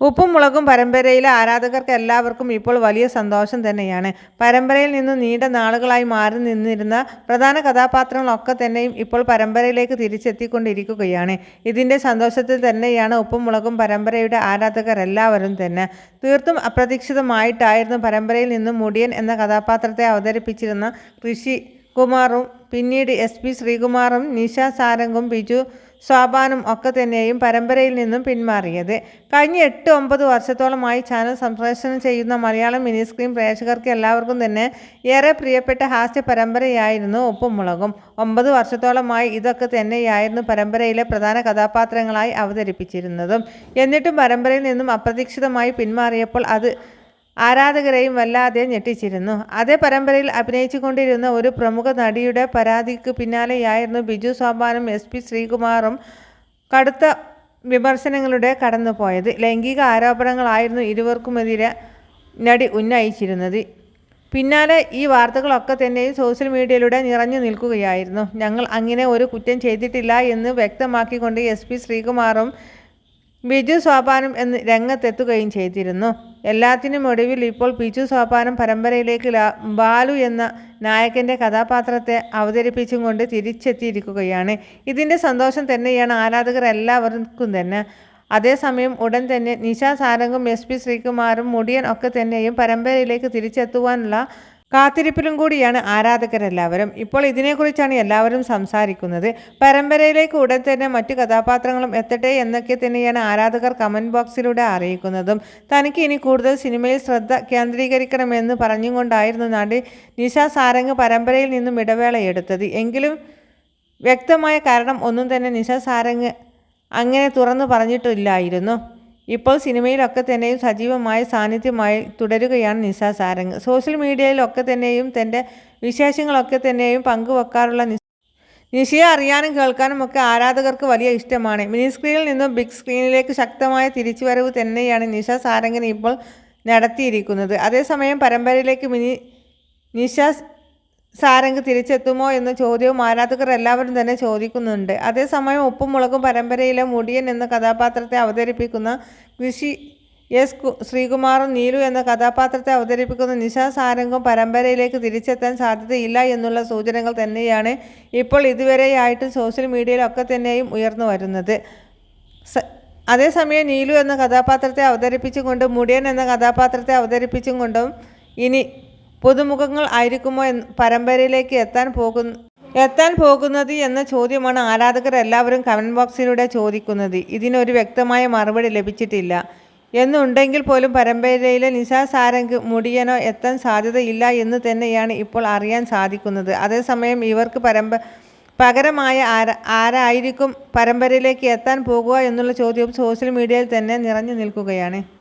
ഉപ്പും മുളകും പരമ്പരയിലെ ആരാധകർക്ക് എല്ലാവർക്കും ഇപ്പോൾ വലിയ സന്തോഷം തന്നെയാണ്. പരമ്പരയിൽ നിന്ന് നീണ്ട നാളുകളായി മാറി നിന്നിരുന്ന പ്രധാന കഥാപാത്രങ്ങളൊക്കെ തന്നെയും ഇപ്പോൾ പരമ്പരയിലേക്ക് തിരിച്ചെത്തിക്കൊണ്ടിരിക്കുകയാണ്. ഇതിന്റെ സന്തോഷത്തിൽ തന്നെയാണ് ഉപ്പും മുളകും പരമ്പരയുടെ ആരാധകർ എല്ലാവരും തന്നെ. തീർത്തും അപ്രതീക്ഷിതമായിട്ടായിരുന്നു പരമ്പരയിൽ നിന്ന് മുടിയൻ എന്ന കഥാപാത്രത്തെ അവതരിപ്പിച്ചിരുന്ന ഋഷി കുമാറും പിന്നീട് എസ് പി ശ്രീകുമാറും നിഷ സാരംഗും ബിജു സ്വാപാനും ഒക്കെ തന്നെയും പരമ്പരയിൽ നിന്നും പിന്മാറിയത്. കഴിഞ്ഞ എട്ട് ഒമ്പത് വർഷത്തോളമായി ചാനൽ സംപ്രേഷണം ചെയ്യുന്ന മലയാളം മിനി സ്ക്രീൻ പ്രേക്ഷകർക്ക് എല്ലാവർക്കും തന്നെ ഏറെ പ്രിയപ്പെട്ട ഹാസ്യ പരമ്പരയായിരുന്നു ഉപ്പും മുളകും ഒമ്പത് വർഷത്തോളമായി ഇതൊക്കെ തന്നെയായിരുന്നു പരമ്പരയിലെ പ്രധാന കഥാപാത്രങ്ങളായി അവതരിപ്പിച്ചിരുന്നതും. എന്നിട്ടും പരമ്പരയിൽ നിന്നും അപ്രതീക്ഷിതമായി പിന്മാറിയപ്പോൾ അത് ആരാധകരെയും വല്ലാതെ ഞെട്ടിച്ചിരുന്നു. അതേ പരമ്പരയിൽ അഭിനയിച്ചുകൊണ്ടിരുന്ന ഒരു പ്രമുഖ നടിയുടെ പരാതിക്ക് പിന്നാലെയായിരുന്നു ബിജു സോപാനും എസ് പി ശ്രീകുമാറും കടുത്ത വിമർശനങ്ങളുടെ കടന്നുപോയത്. ലൈംഗിക ആരോപണങ്ങളായിരുന്നു ഇരുവർക്കുമെതിരെ നടി ഉന്നയിച്ചിരുന്നത്. പിന്നാലെ ഈ വാർത്തകളൊക്കെ തന്നെ സോഷ്യൽ മീഡിയയിലൂടെ നിറഞ്ഞു നിൽക്കുകയായിരുന്നു. ഞങ്ങൾ അങ്ങനെ ഒരു കുറ്റം ചെയ്തിട്ടില്ല എന്ന് വ്യക്തമാക്കിക്കൊണ്ട് എസ് പി ശ്രീകുമാറും ബിജു സോപാനം എന്ന് രംഗത്തെത്തുകയും ചെയ്തിരുന്നു. എല്ലാത്തിനും ഒടുവിൽ ഇപ്പോൾ ബിജു സോപാനം പരമ്പരയിലേക്ക് ബാലു എന്ന നായകന്റെ കഥാപാത്രത്തെ അവതരിപ്പിച്ചും കൊണ്ട് തിരിച്ചെത്തിയിരിക്കുകയാണ്. ഇതിന്റെ സന്തോഷം തന്നെയാണ് ആരാധകർ എല്ലാവർക്കും തന്നെ. അതേസമയം ഉടൻ തന്നെ നിഷ സാരംഗും എസ് പി ശ്രീകുമാറും മുടിയൻ ഒക്കെ തന്നെയും പരമ്പരയിലേക്ക് തിരിച്ചെത്തുവാനുള്ള കാത്തിരിപ്പിലും കൂടിയാണ് ആരാധകരെല്ലാവരും. ഇപ്പോൾ ഇതിനെക്കുറിച്ചാണ് എല്ലാവരും സംസാരിക്കുന്നത്. പരമ്പരയിലേക്ക് ഉടൻ തന്നെ മറ്റു കഥാപാത്രങ്ങളും എത്തട്ടെ എന്നൊക്കെ തന്നെയാണ് ആരാധകർ കമന്റ് ബോക്സിലൂടെ അറിയിക്കുന്നതും. തനിക്ക് ഇനി കൂടുതൽ സിനിമയിൽ ശ്രദ്ധ കേന്ദ്രീകരിക്കണമെന്ന് പറഞ്ഞുകൊണ്ടായിരുന്നു നടി നിഷ സാരംഗ് പരമ്പരയിൽ നിന്നും ഇടവേള എടുത്തത് എങ്കിലും വ്യക്തമായ കാരണം ഒന്നും തന്നെ നിഷ സാരംഗ് അങ്ങനെ തുറന്നു പറഞ്ഞിട്ടില്ലായിരുന്നു. ഇപ്പോൾ സിനിമയിലൊക്കെ തന്നെയും സജീവമായ സാന്നിധ്യമായി തുടരുകയാണ് നിസ സാരംഗ്. സോഷ്യൽ മീഡിയയിലൊക്കെ തന്നെയും തന്റെ വിശേഷങ്ങളൊക്കെ തന്നെയും പങ്കുവെക്കാറുള്ള നിഷയെ അറിയാനും കേൾക്കാനും ഒക്കെ ആരാധകർക്ക് വലിയ ഇഷ്ടമാണ്. മിനി സ്ക്രീനിൽ നിന്നും ബിഗ് സ്ക്രീനിലേക്ക് ശക്തമായ തിരിച്ചുവരവ് തന്നെയാണ് നിഷ സാരംഗിന് ഇപ്പോൾ നടത്തിയിരിക്കുന്നത്. അതേസമയം പരമ്പരയിലേക്ക് മിനി നിഷ സാരംഗ് തിരിച്ചെത്തുമോ എന്ന ചോദ്യവും ആരാധകർ എല്ലാവരും തന്നെ ചോദിക്കുന്നുണ്ട്. അതേസമയം ഉപ്പും മുളകും പരമ്പരയിലെ മുടിയൻ എന്ന കഥാപാത്രത്തെ അവതരിപ്പിക്കുന്ന കൃഷി എസ് ശ്രീകുമാറും നീലു എന്ന കഥാപാത്രത്തെ അവതരിപ്പിക്കുന്ന നിശ സാരംഗും പരമ്പരയിലേക്ക് തിരിച്ചെത്താൻ സാധ്യതയില്ല എന്നുള്ള സൂചനകൾ തന്നെയാണ് ഇപ്പോൾ ഇതുവരെയായിട്ട് സോഷ്യൽ മീഡിയയിലൊക്കെ തന്നെയും ഉയർന്നു വരുന്നത്. അതേസമയം നീലു എന്ന കഥാപാത്രത്തെ അവതരിപ്പിച്ചും കൊണ്ടും മുടിയൻ എന്ന കഥാപാത്രത്തെ അവതരിപ്പിച്ചും കൊണ്ടും ഇനി പുതുമുഖങ്ങൾ ആയിരിക്കുമോ പരമ്പരയിലേക്ക് എത്താൻ പോകുന്ന എത്താൻ പോകുന്നത് എന്ന ചോദ്യമാണ് ആരാധകർ എല്ലാവരും കമന്റ് ബോക്സിലൂടെ ചോദിക്കുന്നത്. ഇതിനൊരു വ്യക്തമായ മറുപടി ലഭിച്ചിട്ടില്ല. എന്നുണ്ടെങ്കിൽ പോലും പരമ്പരയിലെ നിശാ സാരംഗ് മുടിയനോ എത്താൻ സാധ്യതയില്ല എന്ന് തന്നെയാണ് ഇപ്പോൾ അറിയാൻ സാധിക്കുന്നത്. അതേസമയം ഇവർക്ക് പരമ്പ പകരമായ ആര ആരായിരിക്കും പരമ്പരയിലേക്ക് എത്താൻ പോകുക എന്നുള്ള ചോദ്യവും സോഷ്യൽ മീഡിയയിൽ തന്നെ നിറഞ്ഞു നിൽക്കുകയാണ്.